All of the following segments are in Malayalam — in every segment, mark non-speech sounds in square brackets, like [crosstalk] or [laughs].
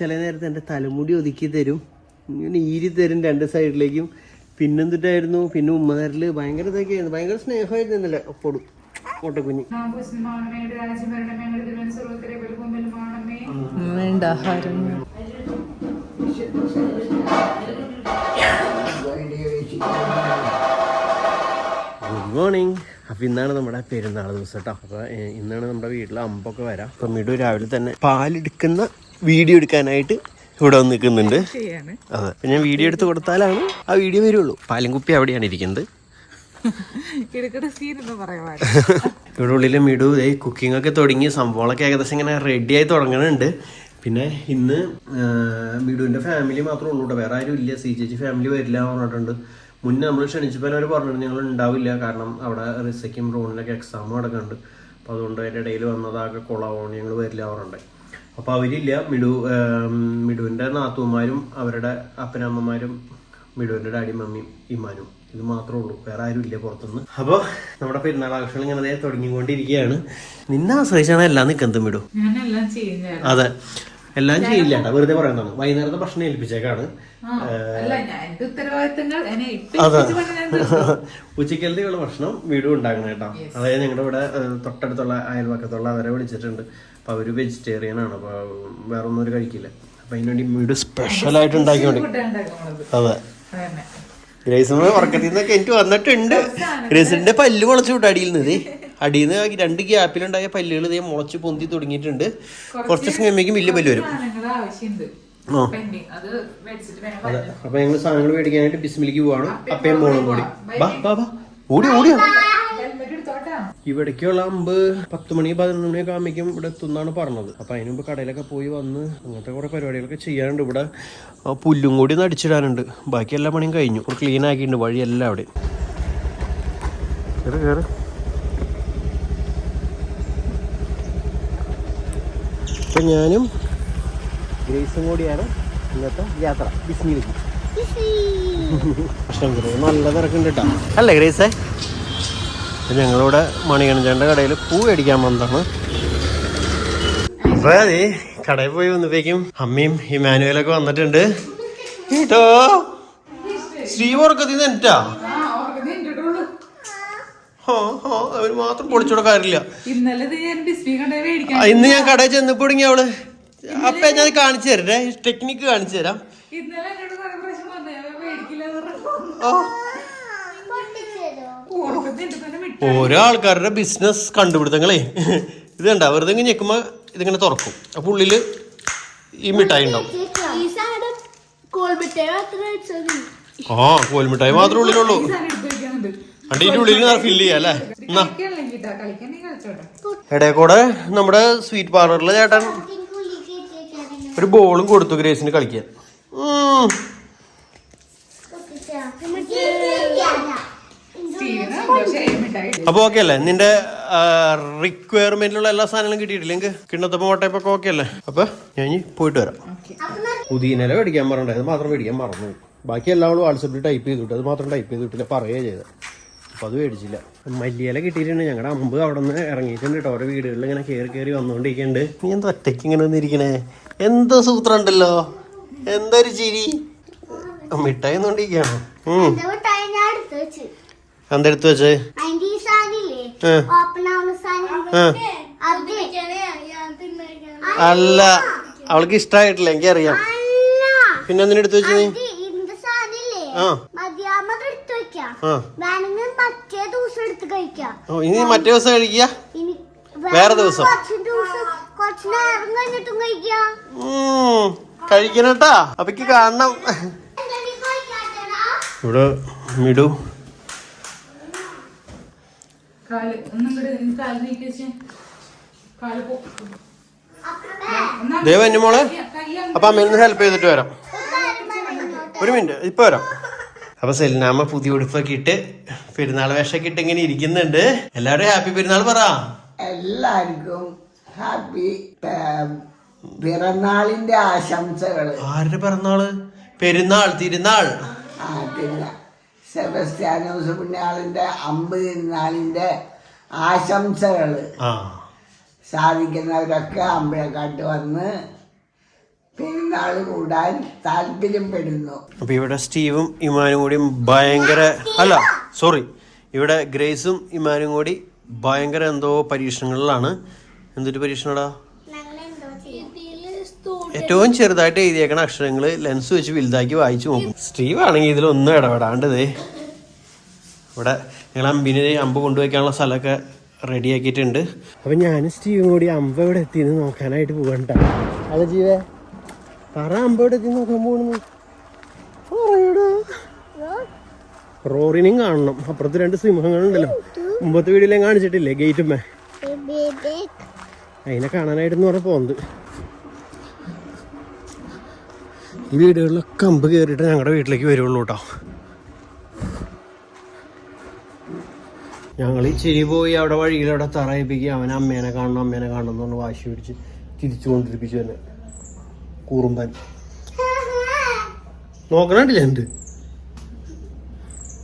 ചില നേരത്തെ എന്റെ തലമുടി ഒതുക്കി തരും. ഇങ്ങനെ ഈരി തരും രണ്ട് സൈഡിലേക്കും. പിന്നെന്തിട്ടായിരുന്നു പിന്നെ ഉമ്മ തരൽ ഭയങ്കര ഇതൊക്കെയായിരുന്നു. ഭയങ്കര സ്നേഹമായിരുന്നു ഇന്നലെ. ഒപ്പോടും ഓട്ടക്കുഞ്ഞ്. വേണ്ട ആഹാരം. ഗുഡ് മോർണിംഗ് അപ്പൊ ഇന്നാണ് നമ്മുടെ പെരുന്നാൾ ദിവസം കേട്ടോ. അപ്പൊ ഇന്നാണ് നമ്മുടെ വീട്ടിൽ അമ്പൊക്കെ വരാം. അപ്പൊ മിടു രാവിലെ തന്നെ പാലെടുക്കുന്ന വീഡിയോ എടുക്കാനായിട്ട് ഇവിടെ വന്ന് നിൽക്കുന്നുണ്ട്. അതെ അപ്പൊ ഞാൻ വീഡിയോ എടുത്ത് കൊടുത്താലാണ് ആ വീഡിയോ വരുള്ളൂ. പാലംകുപ്പി അവിടെയാണ് ഇരിക്കുന്നത്. [laughs] ഇവിടെ ഉള്ളിൽ മിടു ഈ കുക്കിംഗ് ഒക്കെ തുടങ്ങി. സംഭവങ്ങളൊക്കെ ഏകദേശം ഇങ്ങനെ റെഡി ആയി തുടങ്ങുന്നുണ്ട് പിന്നെ ഇന്ന് മിഡുവിന്റെ ഫാമിലി മാത്രമേ ഉള്ളൂ കേട്ടോ വേറെ ആരും ഇല്ല. സി ചേച്ചി ഫാമിലി വരില്ല എന്ന് പറഞ്ഞിട്ടുണ്ട്. മുന്നേ നമ്മൾ ക്ഷണിച്ചപ്പോൾ അവർ പറഞ്ഞിട്ടുണ്ട് ഞങ്ങൾ ഉണ്ടാവില്ല. കാരണം അവിടെ റിസയ്ക്കും റോണിനൊക്കെ എക്സാം നടക്കുന്നുണ്ട്. അപ്പോൾ അതുകൊണ്ട് അതിന്റെ ഇടയിൽ വന്നതാകെ കൊളാവോണ് ഞങ്ങൾ വരില്ല പറഞ്ഞിട്ടുണ്ടായി അപ്പോൾ അവരില്ല. മിടു മിഡുവിന്റെ നാത്തുമാരും അവരുടെ അപ്പനമ്മമാരും മിഡുവിന്റെ ഡാഡി മമ്മിയും ഇമാനും ഇത് മാത്രമേ ഉള്ളൂ. വേറെ ആരും ഇല്ല പുറത്തുനിന്ന്. അപ്പോൾ നമ്മുടെ പെരുന്നാൾ ആഘോഷങ്ങൾ ഇങ്ങനെ തുടങ്ങിക്കൊണ്ടിരിക്കുകയാണ്. നിന്നെ ആശ്രയിച്ചാണ് എല്ലാം നിൽക്കുന്നത് മിഡു അതെ. എല്ലാം ചെയ്യില്ല വെറുതെ പറയുന്നതാണ്. വൈകുന്നേരത്തെ ഭക്ഷണം ഏൽപ്പിച്ചേക്കാണ്. [laughs] ഉച്ചക്കലത്തേക്കുള്ള ഭക്ഷണം വീടും ഉണ്ടാക്കണം കേട്ടോ. അതായത് ഞങ്ങളുടെ ഇവിടെ തൊട്ടടുത്തുള്ള അയൽവക്കത്തുള്ള അവരെ വിളിച്ചിട്ടുണ്ട്. അപ്പൊ അവർ വെജിറ്റേറിയൻ ആണ് അപ്പൊ വേറെ ഒന്നും ഒരു കഴിക്കില്ല. അപ്പൊ അതിന് വേണ്ടി വീട് സ്പെഷ്യൽ ആയിട്ട് ഉണ്ടാക്കിയോണ്ട് അതെ. ഗ്രേസ് ഉറക്കത്തിൽ നിന്നൊക്കെ എനിക്ക് വന്നിട്ടുണ്ട്. ഗ്രേസിന്റെ പല്ല് മുളച്ചു വിട്ടു അടിയിൽ നിന്ന്. [laughs] അടിയിൽ നിന്ന് രണ്ട് ഗ്യാപ്പിലുണ്ടായ പല്ലുകൾ ഇതേ മുളച്ച് പൊന്തി തുടങ്ങിയിട്ടുണ്ട്. കുറച്ച് ദിവസം കഴിയുമ്പോഴേക്കും വലിയ പല്ല് വരും. അത് അപ്പൊ ഞങ്ങൾ സാധനങ്ങൾ മേടിക്കാനായിട്ട് ബിസ്മിലേക്ക് പോവാണ്. അപ്പയും മോളും കൂടി. ഓടി ഓടിയോ? ഇവിടേക്കുള്ള അമ്പ് പത്ത് മണി പതിനൊന്ന് മണിയൊക്കെ ആകുമ്പോഴേക്കും ഇവിടെ എത്തുന്നാണ് പറഞ്ഞത്. അപ്പൊ അതിന് മുമ്പ് കടയിലൊക്കെ പോയി വന്ന് അങ്ങനത്തെ കുറെ പരിപാടികളൊക്കെ ചെയ്യാനുണ്ട്. ഇവിടെ പുല്ലും കൂടി ഒന്ന് അടിച്ചിടാനുണ്ട്. ബാക്കി എല്ലാ പണിയും കഴിഞ്ഞു. ക്ലീൻ ആക്കിയിട്ടുണ്ട്. വഴിയെല്ലാം അവിടെ. കേറ് കേറ്. അപ്പൊ ഞാനും ഗ്രേസും കൂടിയാണ് ഇന്നത്തെ യാത്ര. ബിസ്മിലേക്ക് ഭക്ഷണം നല്ല തിരക്കുണ്ട് കേട്ടോ. അല്ലേ ഗ്രേസേ? അപ്പൊ ഞങ്ങളിവിടെ മണികണ്ഠന്റെ കടയിൽ പൂ മേടിക്കാൻ വന്നതാണ്. അപ്പൊ അതെ കടയിൽ പോയി വന്നപ്പോഴേക്കും അമ്മയും ഇമാനുവലൊക്കെ വന്നിട്ടുണ്ട്. കേട്ടോ? ശ്രീ ഉറക്കത്തിൽ നിന്ന് എന്നിട്ടാ ആ ഓർക്കുന്നത് എന്റെ ഉള്ളൂ ഹോ ഹോ അവർ മാത്രം പൊളിച്ചോടെ കാര്യമില്ല. ഇന്ന് ഞാൻ കടയിൽ ചെന്നപ്പോ തുടങ്ങി അവൾ. അപ്പൊ ഞാൻ കാണിച്ചു തരട്ടെ? ടെക്നിക്ക് കാണിച്ചു തരാം. ഓരോ ആൾക്കാരുടെ ബിസിനസ് കണ്ടുപിടുത്തങ്ങളേ. ഇത് കണ്ട വെറുതെ ഇങ്ങനെ ഞെക്കുമ്പോ ഇതിങ്ങനെ തുറക്കും. അപ്പൊ ഉള്ളിൽ ഈ മിഠായി ഉണ്ടാവും. ആ കോൽമിഠായി മാത്രമേ ഉള്ളിലുള്ളൂ. അടിയുടെ ഉള്ളിൽ ഫില്ല് ചെയ്യാം അല്ലേ? ഇടയിൽ കൂടെ നമ്മുടെ സ്വീറ്റ് പാർലറിലെ ചേട്ടൻ ഒരു ബോളും കൊടുത്തു ഗ്രേസിന് കളിക്കാൻ. അപ്പൊ ഓക്കെ അല്ലേ? നിന്റെ റിക്വയർമെന്റിലുള്ള എല്ലാ സാധനങ്ങളും കിട്ടിയിട്ടില്ല? എനിക്ക് കിണ്ണത്തപ്പം ഓട്ടയപ്പൊക്കെ ഓക്കെ അല്ലേ? അപ്പൊ ഞാൻ പോയിട്ട് വരാം. പുതിയനല മേടിക്കാൻ പറഞ്ഞിട്ട് അത് മാത്രം മേടിക്കാൻ മറന്നു ബാക്കി എല്ലാവരും വാട്സപ്പിൽ ടൈപ്പ് ചെയ്തിട്ട് അത് മാത്രം ടൈപ്പ് ചെയ്തിട്ടില്ല പറയുക ചെയ്തത്. അപ്പൊ അത് മേടിച്ചില്ല. മല്ലിയില കിട്ടിയിട്ടുണ്ട്. ഞങ്ങളുടെ അമ്പ് അവിടെ നിന്ന് ഇറങ്ങിയിട്ടുണ്ട് കേട്ടോ ഓരോ വീടുകളിൽ ഇങ്ങനെ കയറി കയറി വന്നുകൊണ്ടിരിക്കുന്നുണ്ട് നീ എന്താ ഒറ്റയ്ക്ക് ഇങ്ങനെ വന്നിരിക്കണേ എന്തോ സൂത്രം ഉണ്ടല്ലോ? എന്തൊരു ചിരി? മിഠായി ഒന്നുകൊണ്ടിരിക്കുകയാണോ എന്തെടുത്ത് വെച്ച്. അല്ല. അവൾക്ക് ഇഷ്ടമായിട്ടില്ല എനിക്കറിയാം. പിന്നെ എന്തിനെടുത്ത് വെച്ചു നീ ആ. ഇനി മറ്റേ ദിവസം കഴിക്കുക? ഇനി വേറെ ദിവസം? കഴിക്കണട്ടാ. അപ്പക്ക് കാണണം. ഇവിടെ മിടു. ദേവ എന്നെ മോളെ. അപ്പൊ അമ്മ ഹെൽപ്പ് ചെയ്തിട്ട് വരാം. ഒരു മിനിറ്റ് ഇപ്പൊ വരാം. അപ്പൊ സെലിനാമ പുതിയ ഉടുപ്പൊക്കെ ഇട്ട് പെരുന്നാൾ വേഷമൊക്കെ ഇട്ട് ഇങ്ങനെ ഇരിക്കുന്നുണ്ട്. എല്ലാവരും ഹാപ്പി പെരുന്നാൾ പറ. എല്ലാവർക്കും ഹാപ്പി പിറന്നാളിന്റെ ആശംസകൾ ആരുടെ പിറന്നാൾ? പെരുന്നാൾ തിരുനാൾ ആ പിന്നെ സെബസ്ത്യാനോസ് പുണ്യാളിന്റെ അമ്പത് തിരുനാളിന്റെ ആശംസകൾ. ആ. സാധിക്കുന്നവരൊക്കെ അമ്പഴക്കാട്ട് വന്ന് പെരുന്നാൾ കൂടാൻ താല്പര്യപ്പെടുന്നു. അപ്പൊ ഇവിടെ സ്റ്റീവും ഇമാനും കൂടി ഭയങ്കര അല്ല സോറി ഇവിടെ ഗ്രേസും ഇമാനും കൂടി ഭയങ്കര എന്തോ പരീക്ഷണങ്ങളിലാണ്. എന്തൊരു പരീക്ഷണടാ? ഏറ്റവും ചെറുതായിട്ട് എഴുതിയേക്കണ അക്ഷരങ്ങൾ ലെൻസ് വെച്ച് വലുതാക്കി വായിച്ചു നോക്കും. സ്റ്റീവ് ആണെങ്കിൽ ഇതിലൊന്നും ഇടപെടാണ്ടതേ. ഇവിടെ ഞങ്ങൾ അമ്പിന് അമ്പ് കൊണ്ടുവയ്ക്കാനുള്ള സ്ഥലമൊക്കെ റെഡിയാക്കിയിട്ടുണ്ട് അപ്പൊ ഞാൻ സ്റ്റീവും കൂടി അമ്പ ഇവിടെ എത്തിന്ന് നോക്കാനായിട്ട് പോകണ്ട അല്ല ജീവേ പറ റോറിനെയും കാണണം. അപ്പുറത്ത് രണ്ട് സിംഹങ്ങളുണ്ടല്ലോ. മുമ്പത്തെ വീഡിയോയിലേ കാണിച്ചിട്ടില്ലേ ഗേറ്റുമ്മേ അതിനെ കാണാനായിട്ടെന്ന് പറഞ്ഞ പോകുന്നത് ഈ വീടുകളിലൊക്കെ അമ്പ് കയറിയിട്ട് ഞങ്ങളുടെ വീട്ടിലേക്ക് വരുള്ളൂ കേട്ടോ ഞങ്ങൾ ഈ ചെരി പോയി അവിടെ വഴിയിൽ അവിടെ തറയിപ്പിക്കുക അവനെ അമ്മേനെ കാണണം അമ്മേനെ കാണണം എന്ന് പറഞ്ഞ് വാശി പിടിച്ച് തിരിച്ചു കൊണ്ടിരിപ്പിച്ചു തന്നെ. കൂറുമ്പൻ. നോക്കണില്ല എന്ത്?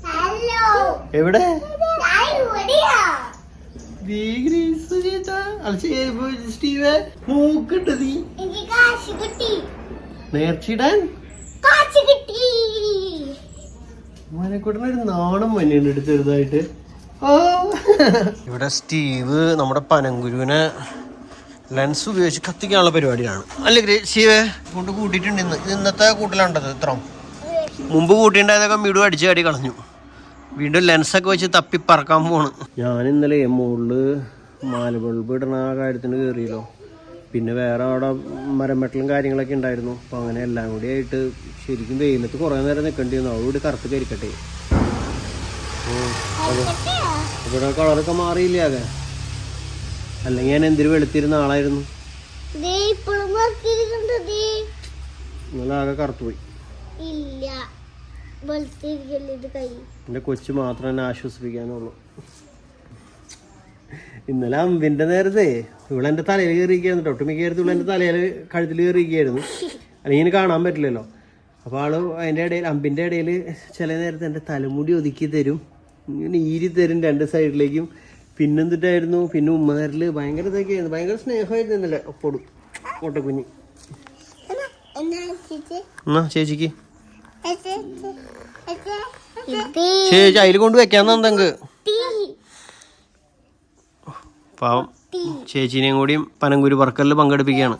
ഹലോ. എവിടെ? നീ. നേർച്ചിടാൻ മനക്കൂട്ടനൊരു നാണം മഞ്ഞുണ്ട് ചെറുതായിട്ട്. ഇവിടെ സ്റ്റീവ് നമ്മുടെ പനങ്കുരുവിനെ ലെൻസ് ഉപയോഗിച്ച് കത്തിക്കാനുള്ള പരിപാടിയാണ് അല്ലേ ശിവേ കൊണ്ട് കൂട്ടിയിട്ടുണ്ട് ഇന്ന്. ഇന്നത്തെ കൂട്ടിലുണ്ടത് ഇത്ര. മുമ്പ് കൂട്ടിണ്ടായതൊക്കെ വീട് അടിച്ച് കാടി കളഞ്ഞു. വീണ്ടും ലെൻസൊക്കെ വെച്ച് തപ്പി പറക്കാൻ പോണ്. ഞാൻ ഇന്നലെ മുകളിൽ മാല ബൾബ് ഇടണ ആ കാര്യത്തിന് കയറിയല്ലോ പിന്നെ വേറെ അവിടെ മരം വെട്ടലും കാര്യങ്ങളൊക്കെ ഉണ്ടായിരുന്നു. അപ്പോൾ അങ്ങനെ എല്ലാം കൂടി ആയിട്ട് ശരിക്കും വെയിലത്ത് കുറേ നേരം നിൽക്കേണ്ടി വന്നു അവിടെ കറുത്ത് കരിക്കട്ടെ ഇവിടെ കളറൊക്കെ മാറിയില്ലേ ആകെ? അല്ലെങ്കിൽ ഞാൻ എന്തിനു വെളുത്തിരുന്ന ആളായിരുന്നു? നിങ്ങളാകെ കറുത്തുപോയി ഇല്ല എന്റെ കൊച്ചു മാത്രം എന്നെ ആശ്വസിപ്പിക്കാനുള്ളൂ. ഇന്നലെ അമ്പിന്റെ നേരത്തെ ഇവിടെ എന്റെ തലയിൽ കയറിയിരിക്കുകയായിരുന്നു കേട്ടോ. ഒട്ടുമിക്ക നേരത്തെ ഇവിടെ എന്റെ തലയിൽ കഴുത്തിൽ കയറിയിരിക്കുകയായിരുന്നു. അല്ലെങ്കിൽ ഇനി കാണാൻ പറ്റില്ലല്ലോ. അപ്പോൾ ആൾ അതിന്റെ ഇടയിൽ അമ്പിന്റെ ഇടയിൽ ചില നേരത്തെ എന്റെ തലമുടി ഒതുക്കി തരും. ഇങ്ങനെ ഈരി തരും രണ്ട് സൈഡിലേക്കും. പിന്നെന്തിട്ടായിരുന്നു പിന്നെ ഉമ്മനാരിൽ ഭയങ്കര ഇതൊക്കെയായിരുന്നു. ഭയങ്കര സ്നേഹമായിരുന്നു ഇന്നലെ ഒപ്പോടും. ഓട്ടക്കുഞ്ഞ്. എന്നാ ചേച്ചി എന്നാ ചേച്ചിക്ക്? ചേച്ചി അതിൽ കൊണ്ട് വെക്കാൻ തന്നെങ്ക് തീ പാവം. ചേച്ചീനെയും കൂടിയും പനങ്കൂരി വർക്കറിൽ പങ്കെടുപ്പിക്കുകയാണ്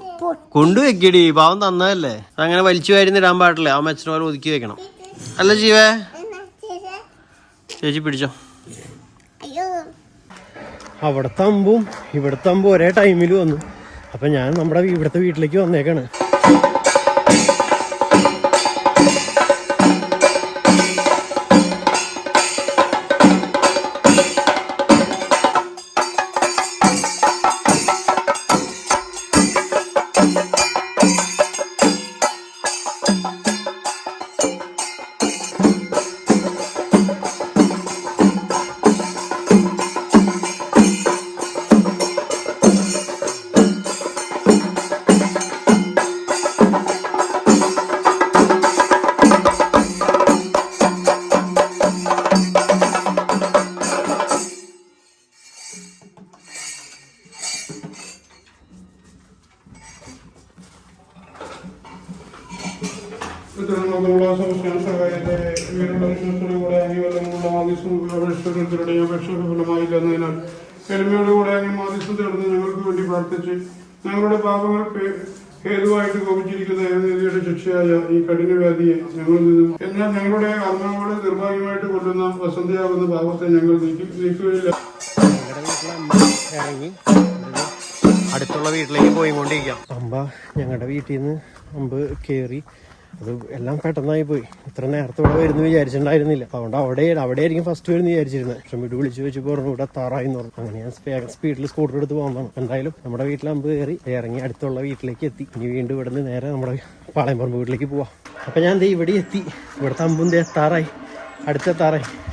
കൊണ്ടുവെക്കടി പാവം തന്നതല്ലേ? അങ്ങനെ വലിച്ചു വാരുന്ന് ഇടാൻ പാടില്ല. ആ മെച്ചനെ ഒതുക്കി വെക്കണം. അല്ല ജീവേ. ചേച്ചി പിടിച്ചോ. അവിടുത്തെ അമ്പും ഇവിടുത്തെ അമ്പും ഒരേ ടൈമിൽ വന്നു. അപ്പം ഞാൻ നമ്മുടെ ഇവിടുത്തെ വീട്ടിലേക്ക് വന്നേക്കാണ്. വേണ്ടി ഞങ്ങളുടെ പാപങ്ങൾ ഹേതുവായിട്ട് കോപിച്ചിരിക്കുന്ന ഏകനീതിയുടെ ശിക്ഷയായ ഈ കഠിനവ്യാധിയെ ഞങ്ങളിൽ നിന്നും എന്നാൽ ഞങ്ങളുടെ ആത്മാവുകളെ നിർഭാഗ്യമായിട്ട് കൊല്ലുന്ന വസന്തയാകുന്ന പാപത്തെ ഞങ്ങൾ നീക്കി നീക്കുകയില്ല. അടുത്തുള്ള വീട്ടിലേക്ക് പോയിക്കൊണ്ടിരിക്കാം. അമ്പ ഞങ്ങളുടെ വീട്ടിൽ നിന്ന് അമ്പ് കയറി അത് എല്ലാം പെട്ടെന്നായി പോയി. ഇത്ര നേരത്തെ ഇവിടെ വരുന്നു വിചാരിച്ചിട്ടുണ്ടായിരുന്നില്ല. അതുകൊണ്ട് അവിടെ അവിടെ ആയിരിക്കും ഫസ്റ്റ് വരുന്നു വിചാരിച്ചിരുന്നത്. പക്ഷെ വീട് വിളിച്ച് വെച്ച് പറഞ്ഞു ഇവിടെ താറായി എന്ന് പറഞ്ഞു. അങ്ങനെ ഞാൻ സ്പീഡിൽ സ്കൂട്ടർ എടുത്ത് പോകുന്നതാണ് എന്തായാലും നമ്മുടെ വീട്ടിൽ അമ്പ് കയറി ഇറങ്ങി അടുത്തുള്ള വീട്ടിലേക്ക് എത്തി. ഇനി വീണ്ടും ഇവിടെ നേരെ നമ്മുടെ പാളയംപറമ്പ് വീട്ടിലേക്ക് പോവാം. അപ്പം ഞാൻ ദേ ഇവിടെ എത്തി. ഇവിടുത്തെ അമ്പും ദേ അടുത്ത അടുത്തെത്താറായി. ഒന്നവനെടുത്തോ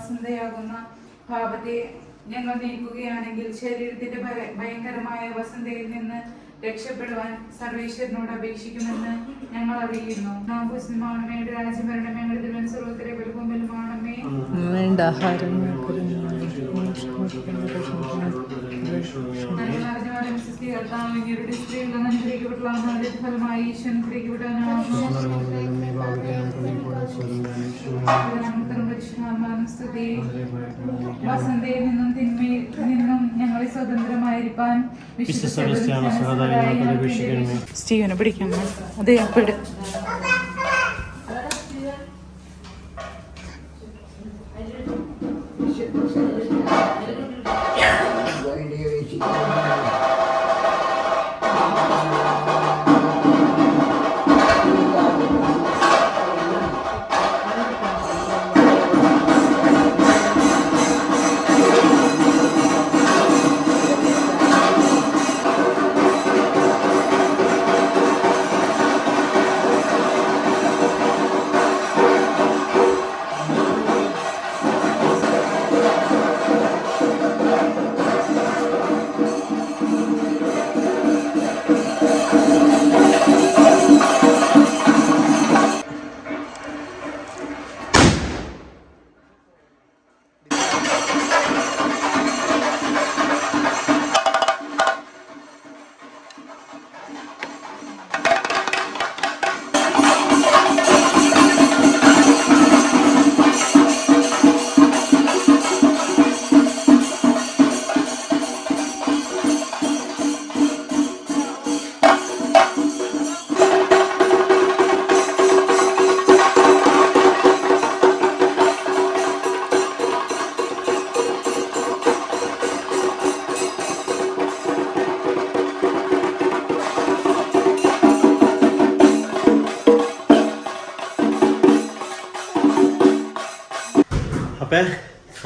വസന്തയാകുന്ന ഭാവത്തെ ഞങ്ങൾ നീക്കുകയാണെങ്കിൽ ശരീരത്തിന്റെ ഭയങ്കരമായ വസന്തയിൽ നിന്ന് രക്ഷപ്പെടുവാൻ സർവേശ്വരനോട് അപേക്ഷിക്കുമെന്ന് ഞങ്ങൾ അറിയുന്നു. നാം കുസ്ലിമാണമേയുടെ രാജ്യഭരണം ഞങ്ങളുടെ സർവത്തിലെ വെളുക്കുമ്പലുമാണമേ വേണ്ട ആഹാരം നിന്നും സ്റ്റീവനെ പിടിക്കണം അതെ അപ്പിട്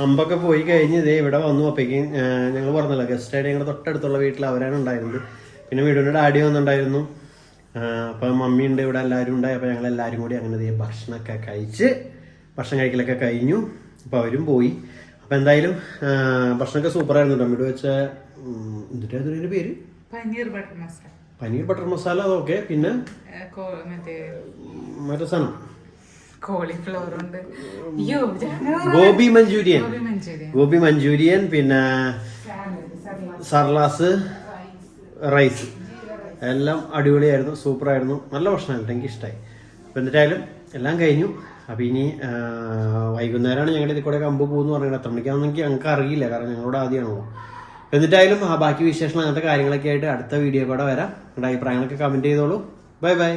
അമ്പൊക്കെ പോയി കഴിഞ്ഞ് ഇതേ ഇവിടെ വന്നു. അപ്പോഴേക്കും ഞങ്ങൾ പറഞ്ഞല്ലോ ഗസ്റ്റ് ആയിട്ട് ഞങ്ങളുടെ തൊട്ടടുത്തുള്ള വീട്ടിൽ അവരാണ് ഉണ്ടായിരുന്നത്. പിന്നെ വീടിന്റെ ഡാഡി വന്നുണ്ടായിരുന്നു അപ്പം മമ്മി ഉണ്ട് ഇവിടെ എല്ലാവരും ഉണ്ടായി. അപ്പോൾ ഞങ്ങൾ എല്ലാവരും കൂടി അങ്ങനെ ഇതേ ഭക്ഷണമൊക്കെ കഴിച്ച് ഭക്ഷണം കഴിക്കലൊക്കെ കഴിഞ്ഞു. അപ്പോൾ അവരും പോയി. അപ്പോൾ എന്തായാലും ഭക്ഷണമൊക്കെ സൂപ്പറായിരുന്നു കേട്ടോ. വീട് വെച്ച എന്തിട്ടായിരുന്നു പേര്? പനീർ ബട്ടർ മസാല. പനീർ ബട്ടർ മസാല അതൊക്കെ പിന്നെ? മറ്റേ സാധനം. കോളിഫ്ലവർ ഉണ്ട്. അയ്യോ gobi Manchurian. Manchurian. Gobi Manchurian പിന്നെ സർലാസ് റൈസ്. എല്ലാം അടിപൊളിയായിരുന്നു സൂപ്പറായിരുന്നു. നല്ല ഭക്ഷണമായിരുന്നു എനിക്ക് ഇഷ്ടമായി അപ്പോൾ എന്നിട്ടായാലും എല്ലാം കഴിഞ്ഞു. അപ്പോൾ ഇനി വൈകുന്നേരമാണ് ഞങ്ങളുടെ ഇതിൽ കൂടെ കമ്പ് പോകുന്നു പറഞ്ഞത് എത്ര മണിക്കാണെന്ന് എനിക്ക് ഞങ്ങൾക്ക് അറിയില്ല കാരണം ഞങ്ങളോട് ആദ്യമാണല്ലോ. എന്നിട്ടായാലും ആ ബാക്കി വിശേഷങ്ങൾ അങ്ങനത്തെ കാര്യങ്ങളൊക്കെ ആയിട്ട് അടുത്ത വീഡിയോ കൂടെ വരാം. നിങ്ങളുടെ അഭിപ്രായങ്ങളൊക്കെ കമന്റ് ചെയ്തോളൂ. Bye bye.